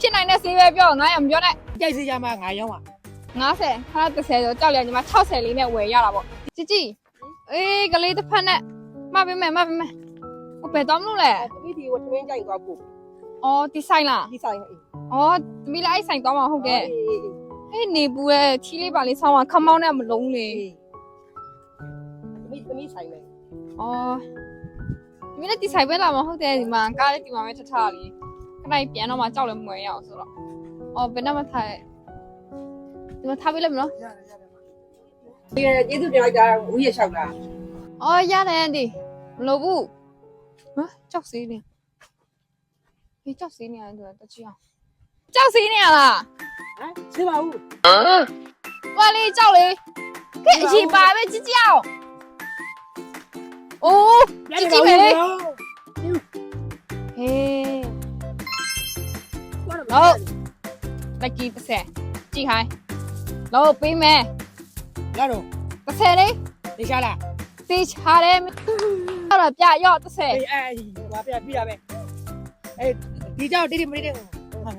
ဖြစ်နိုင်တဲ့ဈေးပဲပြောငါရမပြောနဲ့ကြိုက်စေချာမှငါရောင်းပါ90ခါ30ဆိုကြောက်ရညီမ60လေးနဲ့ဝယ်ရတာပေါ့ជីជីအေးကလေးတစ်ဖက်နဲ့မပေးမယ်မပေးမယ်ဟိုဘယ်တော့မလို့လဲသမီးဒီကိုသမင်းကြိုက်သွားပို့အော်ဒီဆိုင်လားဒီဆိုင်အေးအော်သမီးလိုက်ဆိုင်တော့မှာဟုတ်တယ်အေးနေပူရဲ့ထီးလေးပါလေးဆောင်းကခမောင်းနဲ့မလုံးလေသမီးသမီးဆိုင်လေအော်သမီးလည်းဒီဆိုင်ပဲလာမှာဟုတ်တယ်ဒီမှာကားလေးဒီမှာပဲထထားလေး ခဏပြန်တော့မှကြောက်လည်းမွေရအောင်ဆိုတော့အော်ဘယ်တော့မှထားဒီမှာထားပေးလိုက်မလို့ဒီကျေးဇူးတင်လိုက်တာဦးရလျှောက်တာအော်ရတယ်အန်ဒီမလို့ဘူးဟမ်ကြောက်စီးနေဟေးကြောက်စီးနေရတယ်သူကတချီအောင်ကြောက်စီးနေရလားဟမ်ရှင်းပါဦး။ဝါလေးကြောက်လေ။ကဲအကြီးပါပဲကြည့်ကြည့်အောင်။အိုးကြည့်ကြည့်မယ် လေ။ဟေးလက်ကြီးတစ်ဆယ်ကြည့်ဟိုင်း။လောပေးမယ်လာတော့။တစ်ဆယ်လေးဒီရှာလားသေးချာတယ်။အဲ့တော့ပြရော့တစ်ဆယ်အေးအေးဟိုပြပြတာပဲအေးဒီကြောက်တိတိမတိတိ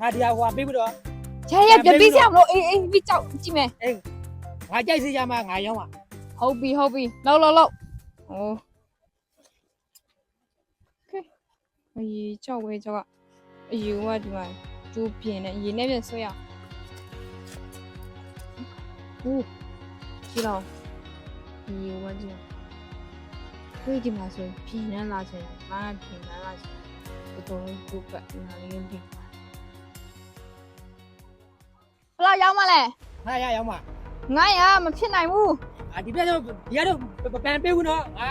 ငါဒီဟာဟိုပေးပြီးတော့။ရရပြပေးစရာမလို့အေးအေးပြီးကြောက်ကြည့်မယ်ငါကြိုက်စေချာမှငါရောင်းပါ။ဟုတ်ပြီဟုတ်ပြီ။လောက်လောက်လောက်။ဟိုကဲအကြီးကြောက်ဝဲကြောက်ကအယူကဒီမှာ ကျူးပြင်းနေရေနဲ့ပြန်ဆွဲရအောင်။ဟိုးကြည့်တော့ဒီဝါကြီးခွေးဒီမှာဆိုပြင်းနေလာချင်တယ်။မာပြင်းနေလာချင်တယ်။တော်တော်ကျူးပတ်နာလေးဒီ။ဘယ်လောက်ရောက်မလဲငါရရောင်းပါ။900မဖြစ်နိုင်ဘူးအာဒီပြတော့ဒီကတော့ပန်ပေးဘူးနော်ငါ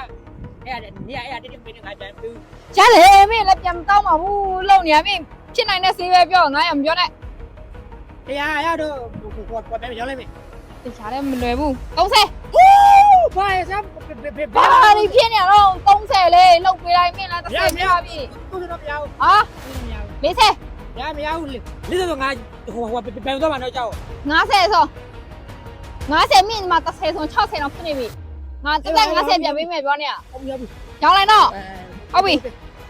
အဲ့ဒါနေရအဲ့ဒါတိတိမတိငါပန်ပေး။ရတယ်မင်းလည်းပြန်မတောင်းပါဘူး။လုံနေရမင်း ဖြစ်နိုင်တဲ့ဈေးပဲပြော900မပြောနဲ့တရားရတော့ဟိုဟိုဟိုပန်ရောင်းလိုက်မယ်။တရားလည်းမလွယ်ဘူး။30ဘာရစမ်းဘယ်ဘာဒီဖြစ်နေတော့30လေးလောက်ပေးလိုက်မင်းလား30ပြပါပြီကိုတော့မရဘူး။ဟာမရဘူး40ရမရဘူးလေဒီတော့ငါဟိုဟိုပန်တော့မှတော့ကြောက်50ဆို50မြင့်မှာ30ဆို60တော့ဖြစ်နေပြီ။ငါတက်50ပြန်ပေးမယ်ပြောနေရဟုတ်ပြီဟုတ်ပြီ။ရောင်းလိုက်တော့အဲ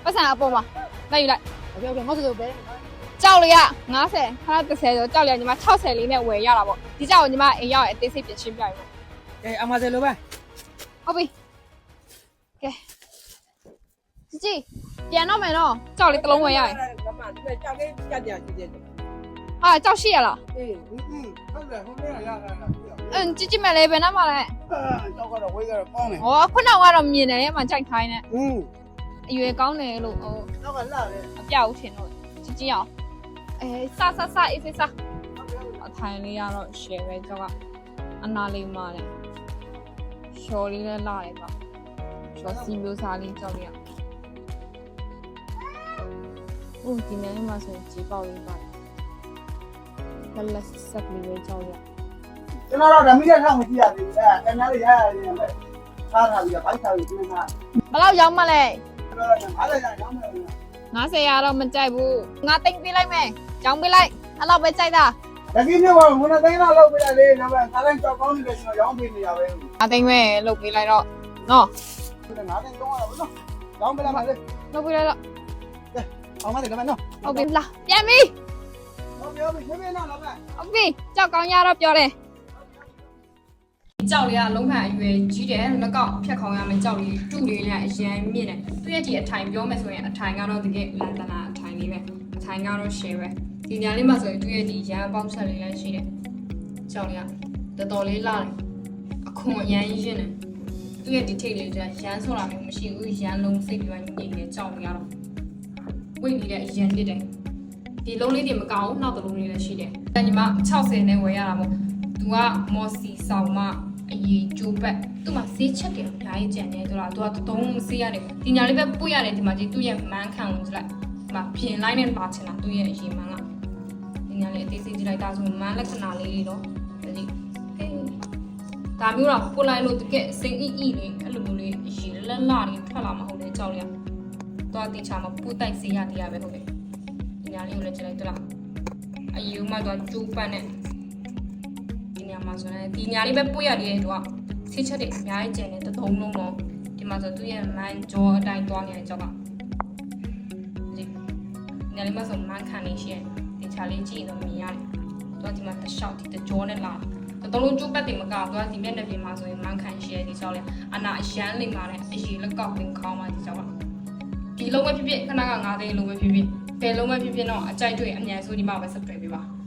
ပတ်စံအပေါ်မှာလိုက်ယူလိုက်ဟုတ် ပြောပြငါ့ဆိုပဲကြောက်လေးက90ခါ30ဆိုကြောက်လေးကညီမ60လေးနဲ့ဝယ်ရတာပေါ့ဒီကြောက်ကိုညီမအိမ်ရောက်ရင်အသေးစိတ်ပြင်ရှင်းပြရမယ်အေးအမစလိုပဲဟုတ်ပြီကဲကြည့်ကြည့်ပြန်တော့မယ်နော်ကြောက်လေးတစ်လုံးဝယ်ရရင်ကမသူကြောက်လေးကြက်ကြက်ကြက်ဟာကြောက်ရှိရလားအေးဟုတ်တယ်ဟုတ်တယ်ရရရအင်းကြည့်ကြည့်မယ်လေဘယ်နှမှာလဲကြောက်ကတော့ဝေးကတော့ကောင်းတယ်ဟောခုနကတော့မြင်တယ်အမှကြိုက်ခိုင်းတယ်อืม အရွယ်ကောင်းတယ်လို့ဟိုတော့ကလာတယ်အပြောက်ထင်တော့ជីជីအောင်အဲစစစအေးစေးစအထိုင်လေးရတော့ share ပဲကြောက်ကအနာလေးမှာလေရှော်လေးလည်းလာတယ်ပေါ့ရှော်စီမျိုးစားလေးကြောက်ရဦးဒီနေ့မှဆိုကြီးပေါက်လေးပါတယ်လက်လက်ဆက်လေးပဲကြောက်ရကျွန်တော်တော့ဓမီတဲ့ထောက်မကြည့်ရသေးဘူးအဲတန်းလေးရရတယ်ပဲထားထားပြီးတော့ဘိုက်ထားပြီးပြင်မှာဘယ်လောက်ရောက်မှလဲ ကျွန်တော်တော့အားလည်းရောင်းမယ်90ရတော့မကြိုက်ဘူးငါတိတ်ပေးလိုက်မယ်ကြောင်းပေးလိုက်အဲ့လောက်ပဲကြိုက်တာဒါကြီးမျိုးကဝန်သိန်းလောက်လောက်ပြရလေဒါပေမဲ့ခါတိုင်းကြောက်ကောင်းနေတယ်ကျွန်တော်ရောင်းပေးနေရပဲအသိမ်းမဲ့လုတ်ပေးလိုက်တော့နော်ဒါငါးသိန်းတော့ရပါတော့ရောင်းပေးလိုက်ပါလေလုတ်ပေးလိုက်တော့အောင်မယ်ဒါမဲ့နော်ဟုတ်ပြီလာပြန်ပြီဟုတ်ပြီဟုတ်ပြီခင်ဗျာနော်လောက်ပဲဟုတ်ပြီကြောက်ကောင်းရတော့ပြောတယ် ကြောက်လေးကလုံးဖန်အရွယ်ကြီးတယ်လက်ကောက်ဖြတ်ခေါင်းရမယ်ကြောက်လေးတူလေးလည်းအရန်မြင့်တယ်သူရဲ့ဒီအထိုင်ပြောမယ်ဆိုရင်အထိုင်ကတော့တကယ်လန်တနာအထိုင်လေးပဲအထိုင်ကတော့ share ပဲဒီညာလေးမှာဆိုရင်သူရဲ့ဒီရန်ပေါက်ဆက်လေးလည်းရှိတယ်ကြောက်လေးကတော်တော်လေးလာတယ်အခွန်အရန်ရင်းတယ်သူရဲ့ဒီထိတ်လေးကရန်ဆိုတာမျိုးမရှိဘူးရန်လုံးစိတ်ပြီးမှငြိမ်နေကြောက်နေရတော့ဝိတ်နေတဲ့အရန်နစ်တယ်ဒီလုံးလေးတွေမကောင်းဘူးနောက်တစ်လုံးလေးလည်းရှိတယ်။အဲညီမ60နဲ့ဝယ်ရတာမို့သူကမော်စီဆောင်မ အရေးကျိုးပတ်သူ့မှာဆေးချက်တယ်အများကြီးကြံနေတော့သူကတုံးဆေးရတယ်ဒီညာလေးပဲပွတ်ရတယ်ဒီမှာကြီးသူ့ရဲ့မန်းခံဝင်ကြလိုက်ဒီမှာပြင်လိုက်နဲ့ပါချင်တာသူ့ရဲ့အရေးမန်းကဒီညာလေးအသေးစိတ်ကြည့်လိုက်တာဆိုမန်းလက္ခဏာလေးတွေတော့ဒီဟေးဒါမျိုးတော့ပွတ်လိုက်လို့တကယ်စိန်အီအီလေးအဲ့လိုမျိုးလေးအရေးလက်လာလေးထွက်လာမှာဟုတ်တယ်ကြောက်ရတော့တိချာမှာပူတိုက်ဆေးရတရားပဲဟုတ်တယ်ဒီညာလေးကိုလည်းကြည့်လိုက်တော့လားအယူမှတော့ကျူးပတ်နဲ့ ဒီညာမှာဆိုရင်ဒီညာလေးပဲပွေရသေးတယ်သူကဆေးချက်တွေအများကြီးကျန်တယ်တစ်သုံးလုံးတော့ဒီမှာဆိုသူရဲ့မန်ဂျောအတိုင်းသွားနေတဲ့ကြောက်ကဒီညာလေးမှာဆိုမန်ခံနေရှိရင်ဒီချချာလေးကြည့်ရင်တော့မြင်ရတယ်သူကဒီမှာတစ်လျှောက်ဒီတကြောနဲ့လာတယ်တော်လုံးကျိုးပတ်တင်မကောက်သူကဒီမျက်နှာပြင်မှာဆိုရင်မန်ခံရှဲဒီကြောက်လေအနာအရန်လိမ်ပါနဲ့အရေလက်ကောက်ပင်ခေါင်းပါဒီကြောက်ကဒီလုံးပဲဖြစ်ဖြစ်ခဏက9သိန်းလုံးပဲဖြစ်ဖြစ်ဘယ်လုံးပဲဖြစ်ဖြစ်တော့အကြိုက်တွေ့အမြန်ဆုံးဒီမှာပဲဆက်တွေ့ပေးပါ